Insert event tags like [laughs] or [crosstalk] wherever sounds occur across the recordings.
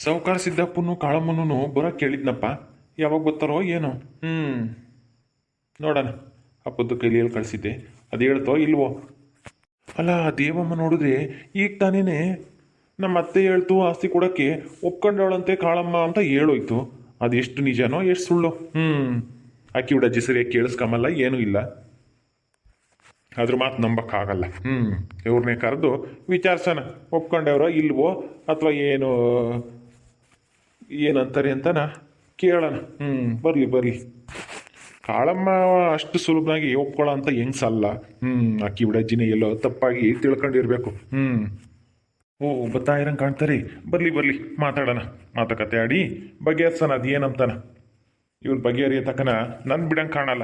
ಸಾವುಕಾರ ಸಿದ್ದಪ್ಪನು ಕಾಳಮ್ಮನೂ ಬರೋ ಕೇಳಿದ್ನಪ್ಪ. ಯಾವಾಗ ಬರ್ತಾರೋ ಏನೋ. ಹ್ಞೂ ನೋಡೋಣ. ಅಪ್ಪದ್ದು ಕೈಲಿಯಲ್ಲಿ ಕಳಿಸಿದ್ದೆ. ಅದು ಹೇಳ್ತೋ ಇಲ್ವೋ? ಅಲ್ಲ, ದೇವಮ್ಮ ನೋಡಿದ್ರೆ ಈಗ ತಾನೇ ನಮ್ಮ ಅತ್ತೆ ಹೇಳ್ತು ಆಸ್ತಿ ಕೊಡೋಕ್ಕೆ ಒಪ್ಕೊಂಡವಳಂತೆ ಕಾಳಮ್ಮ ಅಂತ ಹೇಳೋಯ್ತು. ಅದು ಎಷ್ಟು ನಿಜನೋ, ಎಷ್ಟು ಸುಳ್ಳು. ಹ್ಞೂ ಅಕ್ಕಿ ಬಿಡ ಸರಿಯಾಗಿ ಕೇಳಿಸ್ಕೊಂಬಲ್ಲ ಏನೂ ಇಲ್ಲ. ಅದ್ರ ಮಾತು ನಂಬಕ್ಕಾಗಲ್ಲ. ಹ್ಞೂ ಇವ್ರನ್ನೇ ಕರೆದು ವಿಚಾರಿಸೋಣ. ಒಪ್ಕೊಂಡವ್ರೋ ಇಲ್ವೋ ಅಥವಾ ಏನು ಏನಂತಾರೆ ಅಂತನ? ಕೇಳೋಣ. ಹ್ಞೂ ಬರಲಿ ಬರಲಿ. ಕಾಳಮ್ಮ ಅಷ್ಟು ಸುಲಭವಾಗಿ ಒಪ್ಕೊಳ್ಳೋ ಅಂತ ಹೆಂಗ್ಸಲ್ಲ. ಹ್ಞೂ ಅಕ್ಕಿ ಬಿಡಜ್ಜಿನೇ ಎಲ್ಲೋ ತಪ್ಪಾಗಿ ತಿಳ್ಕೊಂಡಿರ್ಬೇಕು. ಹ್ಞೂ ಓ ಬತ್ತಾ ಇರಂಗೆ ಕಾಣ್ತಾರೆ. ಬರಲಿ ಬರಲಿ, ಮಾತಾಡೋಣ. ಮಾತುಕತೆ ಆಡಿ ಬಗೆಹರ್ಸೋಣ ಅದು ಏನಂತಾನ ಇವ್ರು ಬಗೆಹರಿಯ ತಕ್ಕನ ನನ್ ಬಿಡಂಗೆ ಕಾಣಲ್ಲ.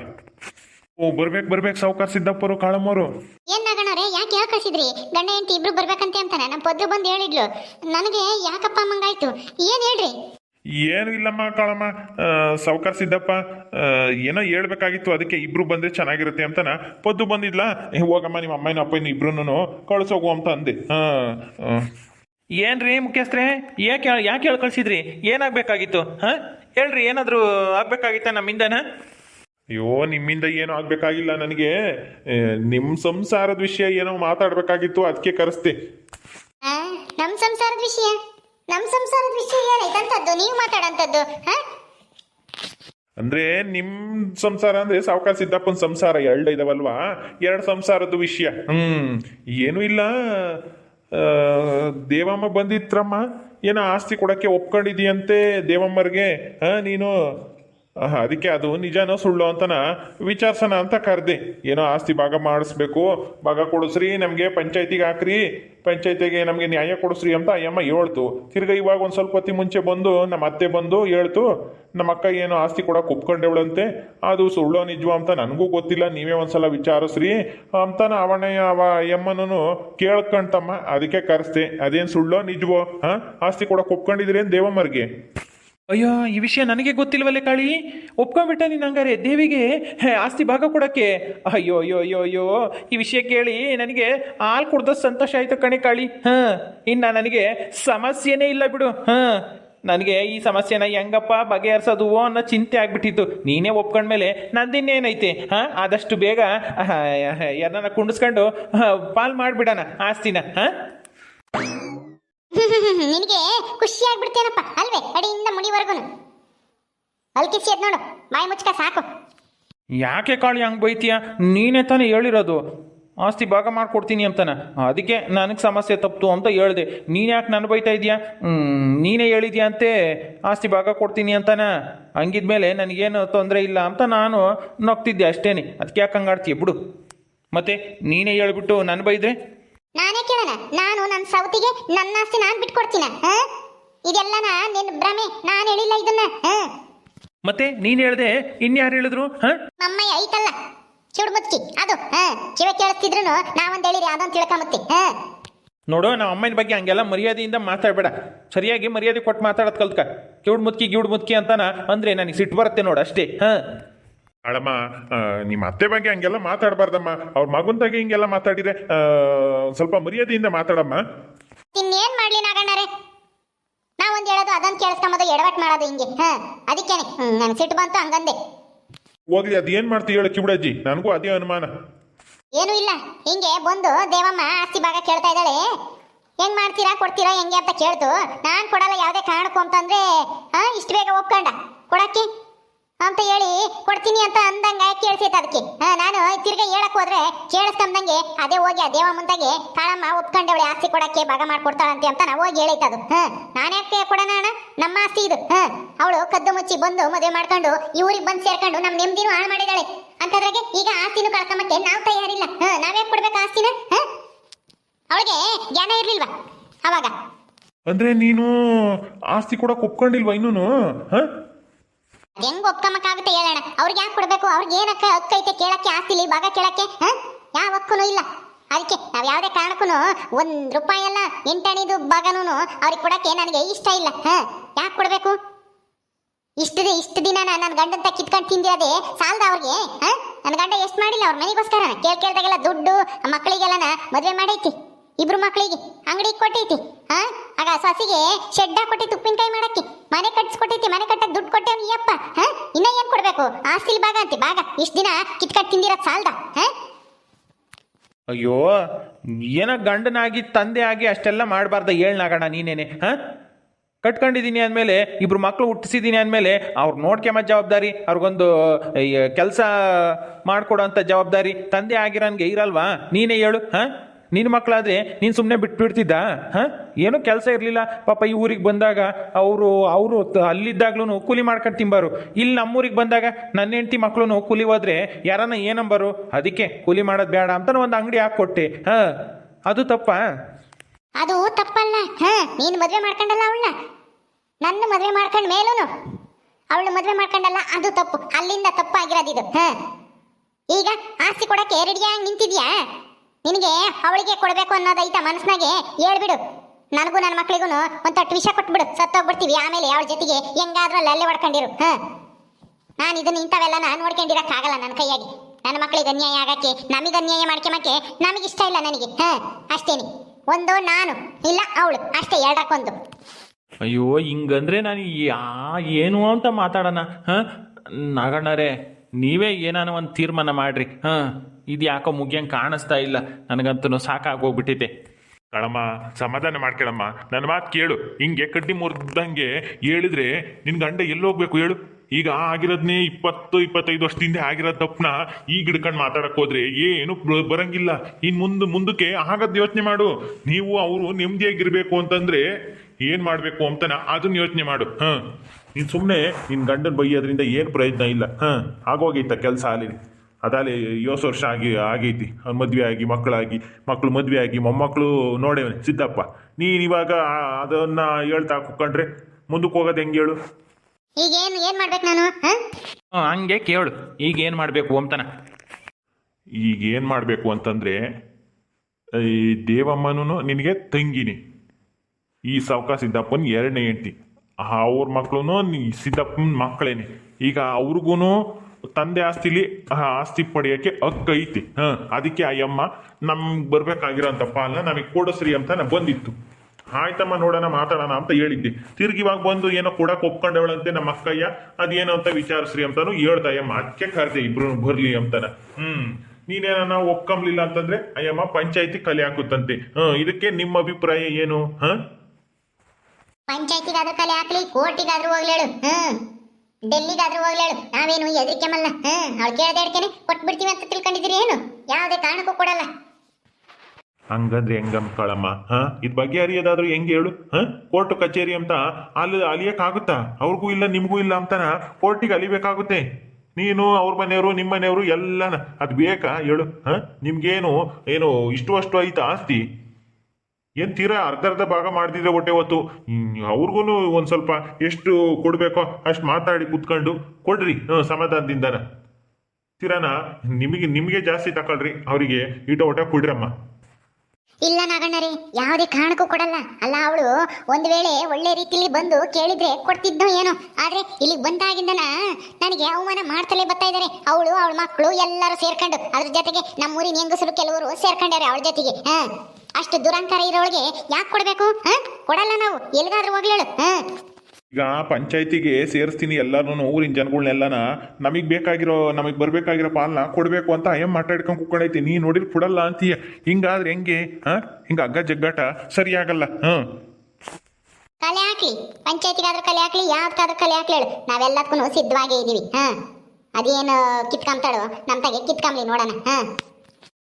ಓ, ಬರ್ಬೇಕು ಬರ್ಬೇಕು ಸಾವುಕಾರ ಸಿದ್ದಪ್ಪರು ಕಾಳಮ್ಮರು ಏನ್ ಯಾಕೆ ಯಾಕೆ ಕಳ್ಸಿದ್ರಿ? ಗಂಡ ಇಬ್ರು ಬರ್ಬೇಕಂತೆ ಅಂತಾನೆ ನಮ್ಮ ಬಂದು ಹೇಳಿದ್ಲು. ನನಗೆ ಯಾಕಪ್ಪ ಮಂಗಾಯ್ತು ಏನ್ ಹೇಳ್ರಿ? ಏನು ಇಲ್ಲಮ್ಮ ಕಾಳಮ್ಮ. ಸಾವುಕಾರ ಸಿದ್ದಪ್ಪ ಏನೋ ಹೇಳ್ಬೇಕಾಗಿತ್ತು ಅದಕ್ಕೆ ಇಬ್ರು ಬಂದ್ರೆ ಚೆನ್ನಾಗಿರುತ್ತೆ ಅಂತನ. ಪದ್ದು ಬಂದಿದ್ಲ? ಏ, ಹೋಗಮ್ಮ ನಿಮ್ಮ ಅಮ್ಮನ ಅಪ್ಪನ ಇಬ್ರು ಕಳ್ಸೋಗು ಅಂತ ಅಂದೆ. ಹಾ ಆ. ಏನ್ರಿ ಮುಖ್ಯಸ್ಥರೇ? ಯಾಕೆ ಯಾಕೆ ಹೇಳಿ ಕಳ್ಸಿದ್ರಿ ಏನಾಗ್ಬೇಕಾಗಿತ್ತು ಹಾಂ? ಹೇಳ್ರಿ ಏನಾದರೂ ಆಗ್ಬೇಕಾಗಿತ್ತ ನಮ್ಮಿಂದನ? ಅಯ್ಯೋ ನಿಮ್ಮಿಂದ ಏನೂ ಆಗ್ಬೇಕಾಗಿಲ್ಲ ನನಗೆ. ನಿಮ್ಮ ನಿಮ್ ಸಂಸಾರದ ವಿಷಯ ಏನೋ ಮಾತಾಡ್ಬೇಕಾಗಿತ್ತು ಅದಕ್ಕೆ ಕರೆಸ್ತೆ ಆ, ನಮ್ ಸಂಸಾರದ ವಿಷಯ? ನಮ್ ಸಂಸಾರದ ವಿಷಯ ಏನೈತಂತದ್ದು? ನೀವು ಮಾತಾಡಂತದ್ದು ಅಂದ್ರೆ ನಿಮ್ ಸಂಸಾರ ಅಂದ್ರೆ ಸಾವುಕಾರ ಸಿದ್ದಪ್ಪನ ಸಂಸಾರ ಎರಡು ಇದಾವಲ್ವಾ? ಎರಡು ಸಂಸಾರದ ವಿಷಯ. ಹ್ಮ್. ಏನೂ ಇಲ್ಲ. ಆ, ದೇವಮ್ಮ ಬಂದಿತ್ರಮ್ಮ ಏನೋ ಆಸ್ತಿ ಕೊಡಕ್ಕೆ ಒಪ್ಕೊಂಡಿದೀಯಂತೆ ದೇವಮ್ಮರ್ಗೆ. ಹಾ ನೀನು ಅದಕ್ಕೆ ಅದು ನಿಜನೋ ಸುಳ್ಳು ಅಂತನ ವಿಚಾರಿಸೋಣ ಅಂತ ಕರೆದೆ. ಏನೋ ಆಸ್ತಿ ಭಾಗ ಮಾಡಿಸ್ಬೇಕು, ಭಾಗ ಕೊಡಿಸ್ರಿ, ನಮಗೆ ಪಂಚಾಯತಿಗೆ ಹಾಕ್ರಿ, ಪಂಚಾಯತಿಗೆ ನಮಗೆ ನ್ಯಾಯ ಕೊಡಿಸ್ರಿ ಅಂತ ಅಯ್ಯಮ್ಮ ಹೇಳ್ತು. ತಿರ್ಗ ಇವಾಗ ಒಂದು ಸ್ವಲ್ಪ ಹೊತ್ತಿ ಮುಂಚೆ ಬಂದು ನಮ್ಮ ಅತ್ತೆ ಬಂದು ಹೇಳ್ತು, ನಮ್ಮ ಅಕ್ಕ ಏನೋ ಆಸ್ತಿ ಕೊಡಕ್ಕೆ ಕುಪ್ಕೊಂಡೇವಳಂತೆ ಅದು ಸುಳ್ಳೋ ನಿಜವೋ ಅಂತ ನನಗೂ ಗೊತ್ತಿಲ್ಲ, ನೀವೇ ಒಂದ್ಸಲ ವಿಚಾರಿಸ್ರಿ ಅಂತಾನ ಅವನೇ ಅವ ಅಯ್ಯಮ್ಮನೂ ಕೇಳ್ಕೊಂತಮ್ಮ ಅದಕ್ಕೆ ಕರೆಸ್ತೆ ಅದೇನು ಸುಳ್ಳೋ ನಿಜವೋ, ಹಾಂ? ಆಸ್ತಿ ಕೊಡಕ್ಕೆ ಒಪ್ಕೊಂಡಿದ್ರೇನು ದೇವಮ್ಮರ್ಗೆ? ಅಯ್ಯೋ, ಈ ವಿಷಯ ನನಗೆ ಗೊತ್ತಿಲ್ವಲ್ಲೇ ಕಾಳಿ? ಒಪ್ಕೊಂಡ್ಬಿಟ್ಟ ನೀನು ಹಂಗಾರೆ ದೇವಿಗೆ ಆಸ್ತಿ ಭಾಗ ಕೊಡೋಕ್ಕೆ? ಅಯ್ಯೋ ಅಯ್ಯೋ ಅಯ್ಯೋ ಅಯ್ಯೋ, ಈ ವಿಷಯ ಕೇಳಿ ನನಗೆ ಹಾಲು ಕುಡ್ದ ಸಂತೋಷ ಆಯ್ತು ಕಣೆ ಕಾಳಿ. ಹಾಂ, ಇನ್ನು ನನಗೆ ಸಮಸ್ಯೆನೇ ಇಲ್ಲ ಬಿಡು. ಹಾಂ, ನನಗೆ ಈ ಸಮಸ್ಯೆನ ಹೆಂಗಪ್ಪ ಬಗೆಹರಿಸೋದು ಅನ್ನೋ ಚಿಂತೆ ಆಗ್ಬಿಟ್ಟಿತ್ತು. ನೀನೇ ಒಪ್ಕೊಂಡ್ಮೇಲೆ ನಂದಿನ್ನೇನೈತೆ? ಹಾಂ, ಆದಷ್ಟು ಬೇಗ ಯಾರನ್ನ ಕುಂಡಿಸ್ಕೊಂಡು ಪಾಲ್ ಮಾಡಿಬಿಡೋಣ ಆಸ್ತಿನ. ಹಾಂ? [laughs] ನಿನಗೆ ಖುಷಿ ಆಗ್ಬಿಡ್ತೇನಪ್ಪ, ಅಲ್ವೇ? ಅಡಿಯಿಂದ ಮುಡಿವರೆಗೂ ಅಲ್ಕಿಸಿ ಅದ್ ನೋಡು ಬಾಯಿ ಮುಚ್ಕ, ಸಾಕು. ಯಾಕೆ ಕಾಳಿ ಹಂಗೆ ಬೈತೀಯ? ನೀನೇ ತಾನೇ ಹೇಳಿರೋದು. ಆಸ್ತಿ ಭಾಗ ಮಾಡ್ಕೊಡ್ತೀನಿ ಅಂತಾನೆ. ಅದಕ್ಕೆ ನನಗೆ ಸಮಸ್ಯೆ ತಪ್ಪು ಅಂತ ಹೇಳಿದೆ. ನೀನು ಯಾಕೆ ನಾನು ಬೈತಾ ಇದೀಯಾ ನೀನೇ ಹೇಳಿದ್ಯಾ ಅಂತೆ ಆಸ್ತಿ ಭಾಗ ಕೊಡ್ತೀನಿ ಅಂತಾನೆ. ಹಂಗಿದ್ಮೇಲೆ ನನಗೇನು ತೊಂದರೆ ಇಲ್ಲ ಅಂತ ನಾನು ನಗ್ತಿದ್ದೆ ಅಷ್ಟೇನೆ. ಅದಕ್ಕೆ ಯಾಕೆ ಹಂಗಾಡ್ತೀಯ? ಬಿಡು. ಮತ್ತೆ ನೀನೇ ಹೇಳ್ಬಿಟ್ಟು ನಾನು ಬೈದೆ ನಾನೇ ಕೇಳೋಣ? ನಾನು ನನ್ನ ಸೌತಿಗೆ ನನ್ನ ಆಸ್ತಿ ನಾನು ಬಿಟ್ಕೊಡ್ತೀನ ಇದೆಲ್ಲನ ನಿನ್ನ ಭ್ರಮೆ ನಾನು ಹೇಳಿಲ್ಲ ಇದನ್ನ ಹಾ? ಮತ್ತೆ ನೀನು ಹೇಳ್ದೆ ಇನ್ಯಾರು ಹೇಳಿದ್ರು ಹಾಂ? ನಮ್ಮಯ್ಯ ಐತಲ್ಲ? ಚುಡ್ಮುಚ್ಚಿ ಅದು ಹ? ಕಿವ ಕೇಳಿಸ್ತಿದ್ರು ನಾವೊಂದು ಹೇಳಿರಿ ಅದೊಂದು ತಿಳ್ಕೊಂಬತ್ತಿ ಹಾ? ನೋಡು ನಮ್ಮ ಅಮ್ಮನ ಬಗ್ಗೆ ಹಂಗೆಲ್ಲ ಮರ್ಯಾದೆಯಿಂದ ಮಾತಾಡಬೇಡ. ಸರಿಯಾಗಿ ಮರ್ಯಾದೆ ಕೊಟ್ಟು ಮಾತಾಡೋದು ಕಲ್ತ್ಕ. ಕಿವುಡ್ ಮುತ್ಕಿ ಗಿವುಡ್ ಮುತ್ಕಿ ಅಂತಾನ ಅಂದ್ರೆ ನನಗೆ ಸಿಟ್ಟು ಬರುತ್ತೆ ನೋಡು ಅಷ್ಟೇ ಹಾಂ? ಅಳಮ್ಮ ನಿಮ್ಮ ಅತ್ತೆ ಬಗ್ಗೆ ಹಂಗೆಲ್ಲ ಮಾತಾಡಬಾರ್ದಮ್ಮ. ಅವ್ರ ಮಗನ್ದಾಗೆ ಹಿಂಗೆಲ್ಲ ಮಾತಾಡಿದ್ರೆ ಸ್ವಲ್ಪ ಮರ್ಯಾದೆಯಿಂದ ಮಾತಾಡಮ್ಮ. ಇನ್ನೇನ್ ಮಾಡ್ಲಿ ನಾಗಣ್ಣರೇ? ನಾವೊಂದು ಹೇಳೋದು ಅದೊಂದು ಕೇಳಿಸ್ಕೊಂಬೋದು ಎಡವಟ್ ಮಾಡೋದು ಹಿಂಗೆ. ಹಾ ಅದಕ್ಕೇನೆ. ನನ್ ಸಿಟ್ಟು ಬಂತು ಹಂಗಂದೆ. ಹೋಗ್ಲಿ ಅದ್ ಏನ್ ಮಾಡ್ತೀವಿ ಹೇಳು ಕಿವಿಡಜ್ಜಿ? ನನಗೂ ಅದೇ ಅನುಮಾನ. ಏನು ಇಲ್ಲ. ಹಿಂಗೆ ಬಂದು ದೇವಮ್ಮ ಆಸ್ತಿ ಭಾಗ ಕೇಳ್ತಾ ಇದ್ದಾಳೆ. ಹೆಂಗ್ ಮಾಡ್ತೀರಾ ಕೊಡ್ತೀರಾ ಹೆಂಗೆ ಅಂತ ಕೇಳ್ತು. ನಾನ್ ಕೊಡಲ್ಲ ಯಾವುದೇ ಕಾರಣಕ್ಕೂ ಅಂತಂದ್ರೆ ಹಾ ಇಷ್ಟು ಬೇಗ ಒಪ್ಕೊಂಡ. ಕೊಡಕ್ಕೆ? ಅಂತ ಹೇಳಿ ಕೊಡ್ತೀನಿ ಅಂತ ಅಂದಂಗ ಕೇಳಿಸೈತೆ ಅದಕ್ಕೆ. ನಾನು ತಿರ್ಗಾ ಹೇಳಕ್ ಹೋದ್ರೆ ಕೇಳಿಸ್ಕೊಂಡಂಗೆ ಅದೇ ಹೋಗಿ ಆ ದೇವ ಮುಂದಾಗೆ ಕಾಳಮ್ಮ ಒಪ್ಕೊಂಡವಳೆ, ಆಸ್ತಿ ಕೊಡಕ್ಕೆ ಭಾಗ ಮಾಡ್ಕೊಡ್ತಾಳಂತೆ ಅಂತ ನಾವು ಹೋಗಿ ಹೇಳೈತೆ ಅದು. ಹಾ, ನಾನ್ಯಾಕೆ ಕೊಡೋಣ ಅಣ್ಣ? ನಮ್ಮ ಆಸ್ತಿ ಇದು. ಅವಳು ಕದ್ದು ಮುಚ್ಚಿ ಬಂದು ಮದುವೆ ಮಾಡ್ಕೊಂಡು ಇವ್ರಿಗೆ ಬಂದು ಸೇರ್ಕೊಂಡು ನಮ್ಮ ನೆಮ್ಮದಿನೂ ಹಾಳು ಮಾಡಿದಾಳೆ ಅಂತದ್ರಾಗೆ ಈಗ ಆಸ್ತಿನೂ ಕಳ್ಕೊಂಬಕ್ಕೆ ನಾವು ತಯಾರಿಲ್ಲ. ಹಾ, ನಾವ್ಯಾಕೆ ಕೊಡ್ಬೇಕು ಆಸ್ತಿನ? ಅವಳಿಗೆ ಜ್ಞಾನ ಇರ್ಲಿಲ್ವಾ? ಅವಾಗ. ಅಂದ್ರೆ ನೀನು ಆಸ್ತಿ ಕೊಡಕ್ ಒಪ್ಕೊಂಡಿಲ್ವಾ ಇನ್ನೂನು? ಹ? ಹೆಂಗ್ ಒಪ್ಕೊಂಬಕ್ಕಾಗುತ್ತೆ ಹೇಳೋಣ ಅವ್ರಿಗೆ ಯಾಕೆ ಕೊಡ್ಬೇಕು? ಅವ್ರಿಗೆ ಏನಕ್ಕ ಹಕ್ಕೈತೆ ಕೇಳಕ್ಕೆ, ಆಸ್ತಿಲಿ ಭಾಗ ಕೇಳಕ್ಕೆ ಯಾವ ಹಕ್ಕುನು ಇಲ್ಲ. ಅದಕ್ಕೆ ನಾವು ಯಾವುದೇ ಕಾರಣಕ್ಕೂ ಒಂದ್ ರೂಪಾಯಿ ಅಲ್ಲ ಎಂಟಣಿದು ಭಾಗನೂ ಅವ್ರಿಗೆ ಕೊಡಕ್ಕೆ ನನಗೆ ಇಷ್ಟ ಇಲ್ಲ, ಹಾ? ಯಾಕೆ ಕೊಡ್ಬೇಕು? ಇಷ್ಟು ದಿನ ಇಷ್ಟು ದಿನ ನನ್ನ ಗಂಡಂತ ಕಿತ್ಕೊಂಡು ತಿಂದಿರೋದೆ ಸಾಲದ ಅವ್ರಿಗೆ, ಹಾ? ನನ್ನ ಗಂಡ ಎಷ್ಟು ಮಾಡಿಲ್ಲ, ಅವ್ರ ಮನೆಗೋಸ್ಕರ ಕೇಳ್ ಕೇಳ್ದಾಗೆಲ್ಲ ದುಡ್ಡು ಮಕ್ಕಳಿಗೆಲ್ಲ ಮದುವೆ ಮಾಡೈತಿ. ಇಬ್ರು ಮಕ್ಳಿಗೆ ಅಂಗಡಿ ಕೊಟ್ಟೈತಿ, ಹಾ? ಆಗ ಸೊಸಿಗೆ ಶೆಡ್ಡ ಕೊಟ್ಟಿ ತುಪ್ಪಿನಕಾಯಿ ಮಾಡಕ್ಕೆ. ಮನೆ ಕಟ್ಸ್ಕೊಟ್ಟೈತಿ, ಮನೆ ಕಟ್ಟಕ್ಕೆ ದುಡ್ಡು ಕೊಟ್ಟೆ ಅಪ್ಪ ಇನ್ನ ಏನ್ ಕೊಡ್ಬೇಕು? ಆಸ್ತಿಲಿ ಭಾಗ ಅಂತಿ, ಭಾಗ. ಇಷ್ಟ ದಿನ ಕಿತ್ಕಟ್ ತಿಂದಿರೋ ಸಾಲ್ದ ಅಯ್ಯೋ, ಏನೋ ಗಂಡನಾಗಿ ತಂದೆ ಆಗಿ ಅಷ್ಟೆಲ್ಲ ಮಾಡಬಾರ್ದ ಹೇಳ್ನಾಗಣ ನೀನೇನೆ, ಹಾಂ? ಕಟ್ಕೊಂಡಿದ್ದೀನಿ ಅಂದಮೇಲೆ, ಇಬ್ರು ಮಕ್ಕಳು ಹುಟ್ಟಿಸಿದ್ದೀನಿ ಅಂದಮೇಲೆ, ಅವ್ರು ನೋಡ್ಕೊಂಬ ಜವಾಬ್ದಾರಿ? ಅವ್ರಿಗೊಂದು ಕೆಲಸ ಮಾಡಿಕೊಡೋಂಥ ಜವಾಬ್ದಾರಿ ತಂದೆ ಆಗಿರೋನ್ಗೆ ಇರಲ್ವಾ? ನೀನೇ ಹೇಳು, ಹಾಂ? ನಿನ್ನ ಮಕ್ಕಳಾದ್ರೆ ನೀನು ಸುಮ್ಮನೆ ಬಿಟ್ಬಿಡ್ತಿದ್ದ, ಹಾಂ? ಏನೂ ಕೆಲಸ ಇರಲಿಲ್ಲ. ಪಾಪ ಈ ಊರಿಗೆ ಬಂದಾಗ ಅವರು ಅವರು ಅಲ್ಲಿದ್ದಾಗ್ಲೂ ಕೂಲಿ ಮಾಡ್ಕೊಂಡು ತಿಂಬಾರು. ಇಲ್ಲಿ ನಮ್ಮೂರಿಗೆ ಬಂದಾಗ ನನ್ನ ಹೆಂಡತಿ ಮಕ್ಕಳು ಕೂಲಿ ಹೋದ್ರೆ ಯಾರನ್ನ ಏನಂಬರು ಅದಕ್ಕೆ ಕೂಲಿ ಮಾಡೋದು ಬೇಡ ಅಂತ ಒಂದು ಅಂಗಡಿ ಹಾಕ್ಕೊಟ್ಟೆ, ಹಾಂ? ಅದು ತಪ್ಪ? ಅದು ತಪ್ಪಲ್ಲ. ಹಾಂ, ನೀನು ಮದುವೆ ಮಾಡ್ಕೊಂಡಲ್ಲ ಅವಳನ್ನ. ನನ್ನ ಮದುವೆ ಮಾಡ್ಕೊಂಡ ಮೇಲೂ ಅವಳು ಮದುವೆ ಮಾಡ್ಕೊಂಡಲ್ಲ, ಅದು ತಪ್ಪು. ಅಲ್ಲಿಂದ ತಪ್ಪಾಗಿರೋದಿದು ಹಾ. ಈಗ ಆಸ್ತಿ ಕೊಡಕ್ಕೆ ರೆಡಿಯಾಗಿ ನಿಂತಿದ್ಯಾ? ನಿನಗೆ ಅವಳಿಗೆ ಕೊಡಬೇಕು ಅನ್ನೋದೈತ ಮನಸ್ನಾಗೆ ಹೇಳ್ಬಿಡು ನನಗೂ ನನ್ನ ಮಕ್ಳಿಗೂ ಒಂದು ತಟ್ಟು ವಿಷ ಕೊಟ್ಬಿಡು. ಸತ್ತೋಗ್ಬಿಡ್ತೀವಿ. ಆಮೇಲೆ ಅವಳ ಜೊತೆಗೆ ಹೆಂಗಾದ್ರೂ ಅಲ್ಲಿ ಅಲ್ಲೇ ಹೊಡ್ಕೊಂಡಿರು. ಹಾಂ. ನಾನು ಇದನ್ನ ಇಂಥವೆಲ್ಲ ನಾನು ನೋಡ್ಕೊಂಡಿರೋಕ್ಕಾಗಲ್ಲ ನನ್ನ ಕೈಯಾಗಿ. ನನ್ನ ಮಕ್ಕಳಿಗೆ ಅನ್ಯಾಯ ಆಗಕ್ಕೆ, ನಮಗೆ ಅನ್ಯಾಯ ಮಾಡ್ಕೊಂಬಕ್ಕೆ ಇಷ್ಟ ಇಲ್ಲ ನನಗೆ. ಹಾಂ. ಅಷ್ಟೇನಿ. ಒಂದು ನಾನು. ಇಲ್ಲ ಅವಳು. ಅಷ್ಟೇ ಎರಡಕ್ಕೊಂದು. ಅಯ್ಯೋ, ಹಿಂಗಂದ್ರೆ ನಾನು ಯಾ, ಏನು ಅಂತ ಮಾತಾಡೋಣ? ಹಾಂ? ನಾಗಣ್ಣರೇ, ನೀವೇ ಏನಾನ ಒಂದು ತೀರ್ಮಾನ ಮಾಡ್ರಿ. ಹಾಂ. ಇದು ಯಾಕೋ ಮುಗಿಯಂಗೆ ಕಾಣಿಸ್ತಾ ಇಲ್ಲ. ನನಗಂತೂ ಸಾಕಾಗೋಗ್ಬಿಟ್ಟಿದೆ ಕಳಮ್ಮ ಸಮಾಧಾನ ಮಾಡ್ಕೊಳಮ್ಮ ನನ್ನ ಮಾತು ಕೇಳು. ಹಿಂಗೆ ಕಡ್ಡಿ ಮುರಿದಂಗೆ ಹೇಳಿದ್ರೆ ನಿನ್ ಗಂಡ ಎಲ್ಲೋಗ್ಬೇಕು ಹೇಳು. ಈಗ ಆಗಿರೋದ್ನೇ ಇಪ್ಪತ್ತು, ಇಪ್ಪತ್ತೈದು ವರ್ಷದಿಂದ ಆಗಿರೋ ತಪ್ಪನ ಈಗ ಹಿಡ್ಕೊಂಡು ಮಾತಾಡಕ್ ಹೋದ್ರೆ ಏನು ಬರಂಗಿಲ್ಲ. ಇನ್ ಮುಂದೆ, ಮುಂದಕ್ಕೆ ಆಗದ್ ಯೋಚನೆ ಮಾಡು. ನೀವು, ಅವರು ನೆಮ್ಮದಿಯಾಗಿರ್ಬೇಕು ಅಂತಂದ್ರೆ ಏನ್ ಮಾಡ್ಬೇಕು ಅಂತನ ಅದನ್ನ ಯೋಚನೆ ಮಾಡು. ಹ. ನೀನ್ ಸುಮ್ಮನೆ ನಿನ್ ಗಂಡನ ಬೈಯೋದ್ರಿಂದ ಏನ್ ಪ್ರಯೋಜನ ಇಲ್ಲ. ಹ. ಆಗೋಗಿತ್ತ ಕೆಲಸ ಅಲ್ಲಿ ಅದಾಲೆ ಯೋಸ್ ವರ್ಷ ಆಗಿ ಆಗೈತಿ. ಮದುವೆ ಮದ್ವೆ ಆಗಿ ಮಕ್ಕಳಾಗಿ ಮಕ್ಕಳು ಮದುವೆ ಆಗಿ ಮೊಮ್ಮಕ್ಕಳು ನೋಡೇವನೆ. ಸಿದ್ದಪ್ಪ ನೀನ್ ಇವಾಗ ಅದನ್ನ ಹೇಳ್ತಾ ಕುಕ್ಕಂಡ್ರೆ ಮುಂದಕ್ಕೆ ಹೋಗೋದು ಹೆಂಗೆ ಹೇಳು? ಈಗೇನು ಏನು ಮಾಡ್ಬೇಕು ನಾನು ಹಾ? ಹಂಗೆ ಕೇಳು. ಈಗ ಏನು ಮಾಡಬೇಕು ಅಂತನ? ಈಗ ಏನು ಮಾಡಬೇಕು ಅಂತಂದ್ರೆ ಈ ದೇವಮ್ಮನೂ ನಿನಗೆ ತಂಗಿನಿ. ಈ ಸಾವ್ಕ ಸಿದ್ದಪ್ಪನ ಎರಡನೇ ಹೆಂಡತಿ. ಅವ್ರ ಮಕ್ಕಳು ಸಿದ್ದಪ್ಪನ ಮಕ್ಕಳೇನೆ. ಈಗ ಅವ್ರಿಗೂ ತಂದೆ ಆಸ್ತಿಲಿ ಆಸ್ತಿ ಪಡೆಯೋಕ್ಕೆ ಹಕ್ಕು ಐತಿ ಹಾಂ, ಅದಕ್ಕೆ ಆ ಅಮ್ಮ ನಮ್ಗೆ ಬರ್ಬೇಕಾಗಿರೋಂಥ ಪಾಲನ್ನ ನಮಗೆ ಕೊಡಸ್ರಿ ಅಂತ ನಾ ಬಂದಿತ್ತು. ಆಯ್ತಮ್ಮ, ನೋಡೋಣ, ಮಾತಾಡೋಣ ಅಂತ ಹೇಳಿದ್ದೆ. ತಿರ್ಗಿ ಇವಾಗ ಬಂದು ಏನೋ ಕೊಡಕ್ಕೆ ಒಪ್ಕೊಂಡವಳಂತೆ ನಮ್ಮ ಅಕ್ಕಯ್ಯ, ಅದೇನೋ ಅಂತ ವಿಚಾರಿಸ್ರಿ ಅಂತಾನು ಹೇಳ್ತಾ ಅಯ್ಯಮ್ಮ, ಅದಕ್ಕೆ ಕರೆದೆ ಇಬ್ರು ಬರ್ಲಿ ಅಂತಾನ. ಹ್ಮ್ ನೀನೇನ ನಾವು ಅಂತಂದ್ರೆ, ಅಯ್ಯಮ್ಮ, ಪಂಚಾಯತಿ ಕಲೆ ಹಾಕುತ್ತಂತೆ. ಹ, ಇದಕ್ಕೆ ನಿಮ್ಮ ಅಭಿಪ್ರಾಯ ಏನು? ಹ? ಪಂಚಾಯತಿಗಾದ್ರೂ ಕಲೆ ಹಾಕ್ಲಿ, ಕೋರ್ಟಿಗಾದ್ರೂ ಹೋಗ್ಲೇಳು ಹ್ಮ್ ಡೆಲ್ಲಿಗಾದ್ರೂ ಹೋಗ್ಲೇಳು ನಾವೇನು ಎದ್ರಿಕೆಮಲ್ಲ ಮಲ್ಲ ಅವಳು ಕೇಳದೆ ಹೇಳ್ತೇನೆ ಕೊಟ್ಬಿಡ್ತೀವಿ ಅಂತ ತಿಳ್ಕೊಂಡಿದ್ದೀರಿ ಏನು? ಯಾವುದೇ ಕಾರಣಕ್ಕೂ ಕೊಡಲ್ಲ. ಹಂಗಂದ್ರೆ ಹೆಂಗಮ್ಮ ಕಳಮ್ಮ, ಹ? ಇದ್ ಬಗ್ಗೆ ಅರಿಯೋದಾದ್ರೂ ಹೆಂಗೆ ಹೇಳು, ಹ? ಕೋರ್ಟ್ ಕಚೇರಿ ಅಂತ ಅಲ್ಲಿ ಅಲಿಯಕ್ಕಾಗುತ್ತಾ? ಅವ್ರಿಗೂ ಇಲ್ಲ, ನಿಮಗೂ ಇಲ್ಲ ಅಂತನ ಕೋರ್ಟಿಗೆ ಅಲಿಬೇಕಾಗುತ್ತೆ. ನೀನು, ಅವ್ರ ಮನೆಯವರು ನಿಮ್ಮ ಮನೆಯವರು ಎಲ್ಲನ. ಅದು ಬೇಕಾ ಹೇಳು, ಹ? ನಿಮ್ಗೇನು, ಏನು ಇಷ್ಟು ಅಷ್ಟು ಐತಾ ಆಸ್ತಿ? ಏನ್ ತೀರಾ ಅರ್ಧ ಅರ್ಧ ಭಾಗ ಮಾಡ್ತಿದ್ರೆ ಹೊಟ್ಟೆ ಹೊತ್ತು? ಅವ್ರಿಗೂ ಒಂದು ಸ್ವಲ್ಪ ಎಷ್ಟು ಕೊಡಬೇಕೋ ಅಷ್ಟು ಮಾತಾಡಿ ಕುತ್ಕೊಂಡು ಕೊಡ್ರಿ ಸಮಾಧಾನದಿಂದ ತೀರಾನ, ನಿಮಗೆ ನಿಮಗೆ ಜಾಸ್ತಿ ತಕೊಳ್ರಿ, ಅವರಿಗೆ ಈಟ ಹೊಟ್ಟೆ ಕೊಡ್ರಮ್ಮ. ಇಲ್ಲ ನಾಗಣ್ಣರೇ, ಯಾವುದೇ ಕಾರಣಕ್ಕೂ ಕೊಡಲ್ಲ. ಅಲ್ಲ, ಅವಳು ಒಂದು ವೇಳೆ ಒಳ್ಳೆ ರೀತಿಲಿ ಬಂದು ಕೇಳಿದ್ರೆ ಕೊಡ್ತಿದ್ದೋ ಏನೋ. ಆದ್ರೆ ಇಲ್ಲಿಗೆ ಬಂದಾಗಿಂದನ ನನಗೆ ಅವಮಾನ ಮಾಡ್ತಲೇ ಬರ್ತಾ ಇದ್ದಾರೆ ಅವಳು, ಅವಳ ಮಕ್ಕಳು ಎಲ್ಲರೂ ಸೇರ್ಕೊಂಡು, ಅದ್ರ ಜೊತೆಗೆ ನಮ್ಮೂರಿನ ಹೆಂಗಸರು ಕೆಲವರು ಸೇರ್ಕೊಂಡಾರೆ ಅವಳ ಜೊತೆಗೆ, ಹಾ. ಅಷ್ಟು ದುರಂಕಾರ ಇರೋಳಿಗೆ ಯಾಕೆ ಕೊಡಬೇಕು ಹಾ? ಕೊಡಲ್ಲ ನಾವು. ಎಲ್ಲಿಗಾದ್ರೂ ಹೋಗ್ಲೇಳು ಹಾ? ಈಗ ಪಂಚಾಯತಿಗೆ ಸೇರಿಸ್ತೀನಿ ಎಲ್ಲರೂ ಊರಿನ ಜನಗಳನ್ನೆಲ್ಲನ ನಮಗೆ ಬೇಕಾಗಿರೋ ನಮಗೆ ಬರಬೇಕಾಗಿರೋ ಪಾಲನ ಕೊಡಬೇಕು ಅಂತ ಅಯ್ಯಮ್ಮ ಮಾತಾಡ್ಕೊಂಡು ಕುಕ್ಕೊಂಡೈತಿ ನೀ ನೋಡಿದ್ರೆ ಕೊಡಲ್ಲ ಅಂತೀಯ. ಹಿಂಗಾದ್ರೆ ಹೆಂಗೆ ಹಾಂ? ಹಿಂಗ ಹಗ್ಗ ಜಗ್ಗಾಟ ಸರಿಯಾಗಲ್ಲ ಹ್ಮ್ ಕಲೆ ಹಾಕ್ಲಿ. ಪಂಚಾಯತಿಗಾದ್ರೂ ಕಲೆ ಹಾಕ್ಲಿ ಯಾವ್ದಕ್ಕಾದ್ರೂ ಕಲೆ ಹಾಕ್ಲೇಳು ನಾವೆಲ್ಲದಕ್ಕೂ ಸಿದ್ಧವಾಗೇ ಇದ್ದೀವಿ ಹಾ? ಅದೇನು ಕಿತ್ಕೊಂತಾಳು ನಮ್ಮ ತಗೆ ಕಿತ್ಕೊಂಬ್ಲಿ ನೋಡೋಣ ಹಾ?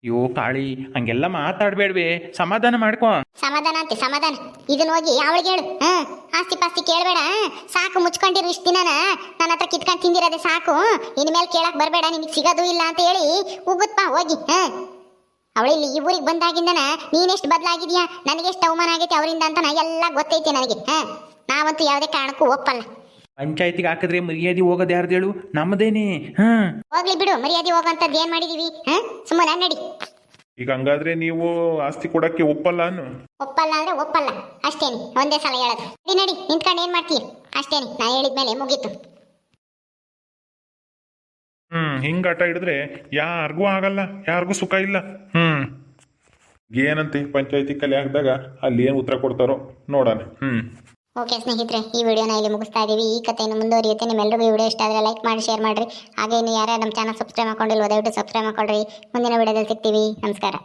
ಅಯ್ಯೋ ಕಾಳಿ, ಹಂಗೆಲ್ಲ ಮಾತಾಡ್ಬೇಡ್ವೆ. ಸಮಾಧಾನ ಮಾಡ್ಕೊ. ಸಮಾಧಾನ ಅಂತೆ, ಸಮಾಧಾನ. ಇದನ್ನ ಹೋಗಿ ಅವಳಿಗೆ ಹೇಳು? ಹಾ, ಆಸ್ತಿ ಪಾಸ್ತಿ ಕೇಳಬೇಡ. ಸಾಕು, ಮುಚ್ಕೊಂಡಿರು ಇಷ್ಟು ದಿನನ. ನನ್ನ ಹತ್ರ ಕಿತ್ಕೊಂಡು ತಿಂದಿರೋದೆ ಸಾಕು. ಇನ್ಮೇಲೆ ಕೇಳಕ್ ಬರಬೇಡ, ನಿನಗೆ ಸಿಗೋದು ಇಲ್ಲ ಅಂತ ಹೇಳಿ ಉಗುತ್ಪ, ಹೋಗಿ, ಹಾ. ಅವಳಿಲ್ಲಿ ಈ ಊರಿಗೆ ಬಂದಾಗಿಂದನ ನೀನೆಷ್ಟು ಬದಲಾಗಿದ್ಯಾ? ನನಗೆಷ್ಟು ಅವಮಾನ ಆಗೈತೆ ಅವರಿಂದ ಅಂತ ಎಲ್ಲ ಗೊತ್ತೈತೆ ನನಗೆ, ಹಾ. ನಾವಂತೂ ಯಾವುದೇ ಕಾರಣಕ್ಕೂ ಒಪ್ಪಲ್ಲ. ಪಂಚಾಯತಿಗೆ ಹಾಕಿದ್ರೆ ಮರ್ಯಾದೆ ಹೋಗೋದು ಯಾರ್ದು ಹೇಳು? ನಮ್ಮದೇನೆ. ಹಾ. ಹೋಗ್ಲಿ ಬಿಡು ಮರ್ಯಾದೆ ಹೋಗಂತದ್ದು ಏನ್ ಮಾಡಿದೀವಿ? ಹಾ? ಸುಮ್ಮನೆ ನಡಿ. ಈಗ ಹಂಗಾದ್ರೆ ನೀವು ಆಸ್ತಿ ಕೊಡಕ್ಕೆ ಒಪ್ಪಲ್ಲ ಅನ್ನು? ಒಪ್ಪಲ್ಲ ಅಂದ್ರೆ ಒಪ್ಪಲ್ಲ. ಅಷ್ಟೇನಿ ಒಂದೇ ಸಲ ಹೇಳೋದು. ನಡಿ ನಡಿ ನಿಂತ್ಕೊಂಡು ಏನ್ ಮಾಡ್ತೀಯ? ಅಷ್ಟೇನಿ ನಾ ಹೇಳಿದ್ಮೇಲೆ ಮುಗೀತು. ಹ್ಮ್ ಹಿಂಗ ಆಟ ಹಿಡಿದ್ರೆ ಯಾರಿಗೂ ಆಗಲ್ಲ ಯಾರಿಗೂ ಸುಖ ಇಲ್ಲ. ಹ್ಮ್. ಏನಂತೆ ಪಂಚಾಯತಿ ಕಲೆ ಹಾಕಿದಾಗ ಅಲ್ಲಿ ಏನು ಉತ್ತರ ಕೊಡ್ತಾರೋ ನೋಡೋಣ. ಹ್ಞೂ ಓಕೆ ಸ್ನೇಹಿತರೆ, ಈ ವಿಡಿಯೋನ ಇಲ್ಲಿ ಮುಗಿಸ್ತಾ ಇದ್ದೀವಿ ಈ ಕಥೆಯನ್ನು ಮುಂದುವರಿಯುತ್ತೆ. ನಿಮ್ಮೆಲ್ಲರಿಗೂ ಈ ವಿಡಿಯೋ ಇಷ್ಟ ಆದರೆ ಲೈಕ್ ಮಾಡಿ ಶೇರ್ ಮಾಡಿರಿ. ಹಾಗೆ ಇನ್ನು ಯಾರ್ಯಾರು ನಮ್ಮ ಚಾನಲ್ ಸಬ್ಸ್ಕ್ರೈಬ್ ಮಾಡ್ಕೊಂಡಿಲ್ವೋ, ದಯವಿಟ್ಟು ಸಬ್ಸ್ಕ್ರೈಬ್ ಮಾಡ್ಕೊಳ್ರಿ. ಮುಂದಿನ ವಿಡಿಯೋದಲ್ಲಿ ಸಿಗ್ತೀವಿ. ನಮಸ್ಕಾರ.